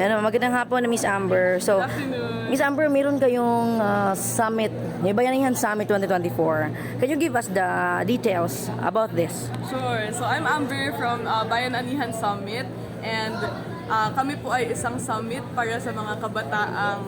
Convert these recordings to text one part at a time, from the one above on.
Yan, magandang hapon, Miss Amber. So. Miss Amber, meron kayong uh, summit, may Bayanihan Summit 2024. Can you give us the details about this? Sure. So I'm Amber from uh, Bayan Anihan Summit and uh, kami po ay isang summit para sa mga kabataang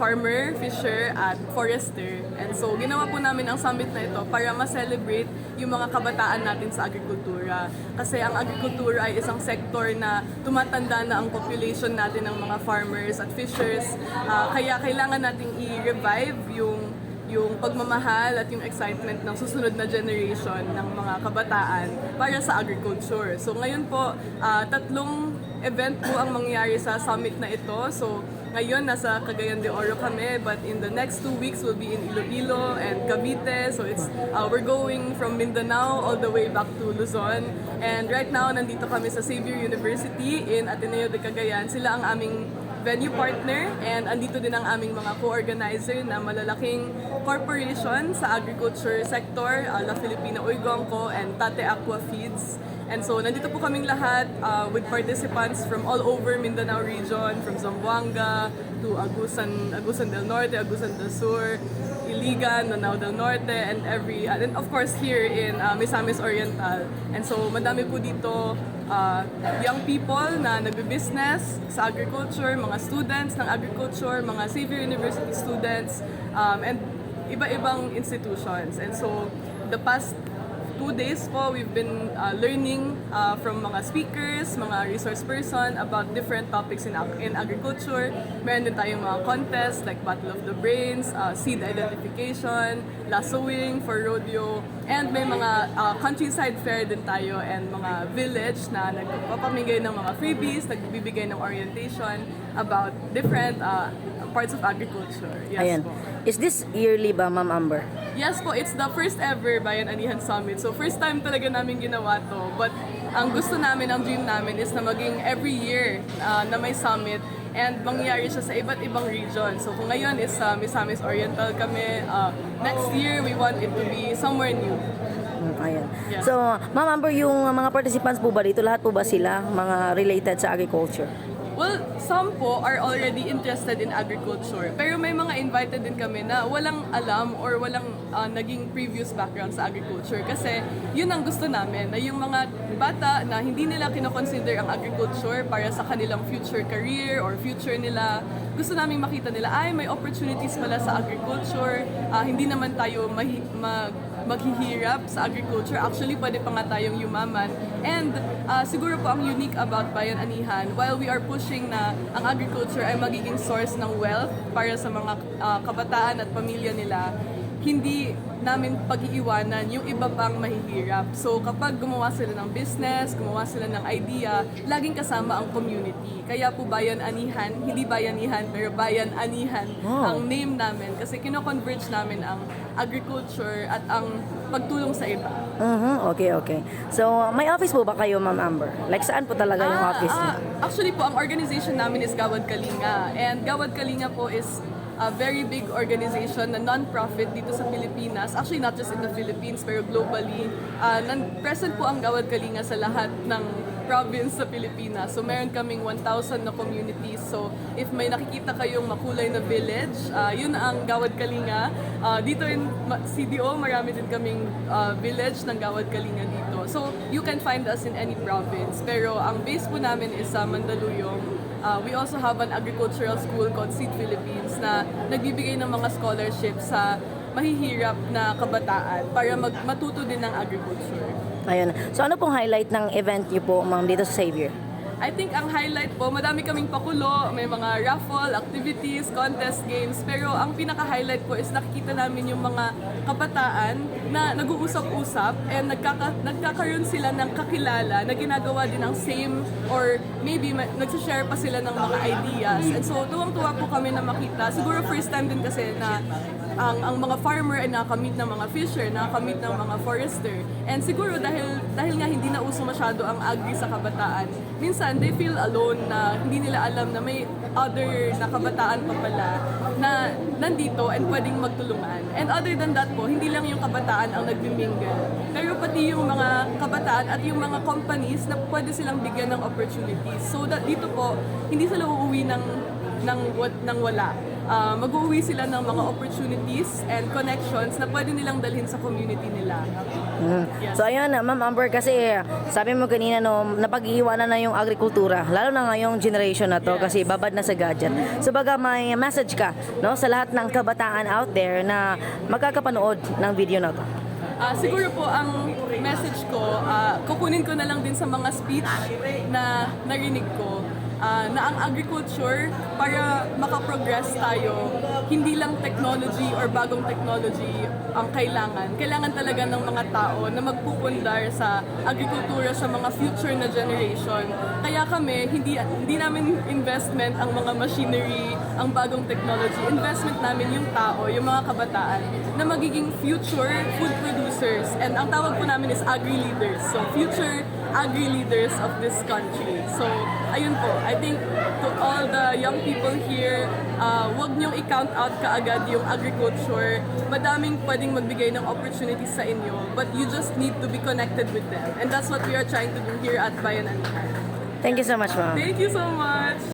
farmer, fisher, at forester. And so, ginawa po namin ang summit na ito para ma-celebrate yung mga kabataan natin sa agrikultura. Kasi ang agrikultura ay isang sektor na tumatanda na ang population natin ng mga farmers at fishers. Ah, kaya kailangan nating i-revive yung yung pagmamahal at yung excitement ng susunod na generation ng mga kabataan para sa agriculture. So ngayon po, ah, tatlong event po ang mangyayari sa summit na ito. So ngayon, nasa Cagayan de Oro kami, but in the next two weeks, we'll be in Iloilo and Cavite. So it's, uh, we're going from Mindanao all the way back to Luzon. And right now, nandito kami sa Xavier University in Ateneo de Cagayan. Sila ang aming venue partner and andito din ang aming mga co-organizer na malalaking corporation sa agriculture sector, uh, La Filipina Uygongco and Tate Aqua Feeds. And so, nandito po kaming lahat uh, with participants from all over Mindanao region, from Zamboanga to Agusan, Agusan del Norte, Agusan del Sur, Iligan, Lanao del Norte, and every, uh, and of course here in uh, Misamis Oriental. And so, madami po dito uh, young people na nagbe-business sa agriculture, mga students ng agriculture, mga Xavier University students, um, and iba-ibang institutions. And so, the past two days po, we've been uh, learning uh, from mga speakers, mga resource person about different topics in, ag- in agriculture. Meron din tayong mga contests like Battle of the Brains, uh, seed identification, lassoing for rodeo, and may mga uh, countryside fair din tayo and mga village na nagpapamigay ng mga freebies, nagbibigay ng orientation about different uh, parts of agriculture. Yes Ayan. po. Is this yearly ba, Ma'am Amber? Yes po, it's the first ever Bayan Anihan Summit. So first time talaga namin ginawa to. But ang gusto namin, ang dream namin is na maging every year uh, na may summit and mangyayari siya sa iba't ibang region. So kung ngayon is sa Misamis Oriental kami, uh, next year we want it to be somewhere new. Ayan. Yeah. So, Ma'am Amber, yung uh, mga participants po ba dito, lahat po ba sila mga related sa agriculture? Well, some po are already interested in agriculture. Pero may mga invited din kami na walang alam or walang uh, naging previous background sa agriculture. Kasi yun ang gusto namin, na yung mga bata na hindi nila kinoconsider ang agriculture para sa kanilang future career or future nila, gusto namin makita nila, ay may opportunities pala sa agriculture, Ah, hindi naman tayo mahi- mag maghihirap sa agriculture. Actually, pwede pa nga tayong yumaman. And uh, siguro po ang unique about Bayan Anihan, while we are pushing na ang agriculture ay magiging source ng wealth para sa mga uh, kabataan at pamilya nila, hindi namin pag-iiwanan yung iba pang mahihirap. So kapag gumawa sila ng business, gumawa sila ng idea, laging kasama ang community. Kaya po Bayan Anihan, hindi Bayanihan, pero Bayan Anihan Wow. ang name namin kasi kino-converge namin ang agriculture at ang pagtulong sa iba. Mhm, okay, okay. So, may office po ba kayo, Ma'am Amber? Like, saan po talaga yung Ah, office? ah, actually po, ang organization namin is Gawad Kalinga. And Gawad Kalinga po is a very big organization na non-profit dito sa Pilipinas. Actually, not just in the Philippines, pero globally. Nan- present po ang Gawad Kalinga sa lahat ng province sa Pilipinas. So, meron kaming 1,000 na communities. So, if may nakikita kayong makulay na village, ah, yun ang Gawad Kalinga. Ah, dito in CDO, marami din kaming ah, village ng Gawad Kalinga dito. So, you can find us in any province. Pero ang base po namin is sa Mandaluyong. Uh, we also have an agricultural school called Seed Philippines na nagbibigay ng mga scholarships sa mahihirap na kabataan para mag matuto din ng agriculture. Ayun. So, ano pong highlight ng event niyo po, Ma'am, dito sa Xavier? I think ang highlight po, madami kaming pakulo, may mga raffle, activities, contest, games. Pero ang pinaka-highlight po is nakikita namin yung mga kabataan na nag-uusap-usap and nagkaka nagkakaroon sila ng kakilala na ginagawa din ang same or maybe ma- nagsashare pa sila ng mga ideas. And so tuwang-tuwa po kami na makita. Siguro first time din kasi na ang ang mga farmer ay nakakamit ng mga fisher, nakakamit ng mga forester. And siguro dahil dahil nga hindi na uso masyado ang agri sa kabataan, minsan minsan they feel alone na hindi nila alam na may other na kabataan pa pala na nandito and pwedeng magtulungan. And other than that po, hindi lang yung kabataan ang nagbimingle. Pero pati yung mga kabataan at yung mga companies na pwede silang bigyan ng opportunities. So that dito po, hindi sila uuwi ng, ng, ng wala. Ah, mag-uwi sila ng mga opportunities and connections na pwede nilang dalhin sa community nila. Mm. Yes. So ayun, Ma'am Amber, kasi sabi mo kanina no, napag-iiwanan na yung agrikultura, lalo na ngayong generation na to Yes. kasi babad na sa gadget. So baga may message ka no sa lahat ng kabataan out there na magkakapanood ng video na to. Ah, siguro po ang message ko, ah, kukunin ko na lang din sa mga speech na narinig ko ah, na ang agriculture para makaprogress tayo, hindi lang technology or bagong technology ang kailangan. Kailangan talaga ng mga tao na magpupundar sa agrikultura sa mga future na generation. Kaya kami, hindi, hindi namin investment ang mga machinery, ang bagong technology. Investment namin yung tao, yung mga kabataan na magiging future food producers. And ang tawag po namin is agri-leaders. So future agri-leaders of this country. So ayun po, I think to all the young people here, uh, wag niyong i-count out kaagad yung agriculture. Madaming pwedeng magbigay ng opportunities sa inyo, but you just need to be connected with them. And that's what we are trying to do here at Bayan Anihan. Thank you so much, Ma'am. Thank you so much!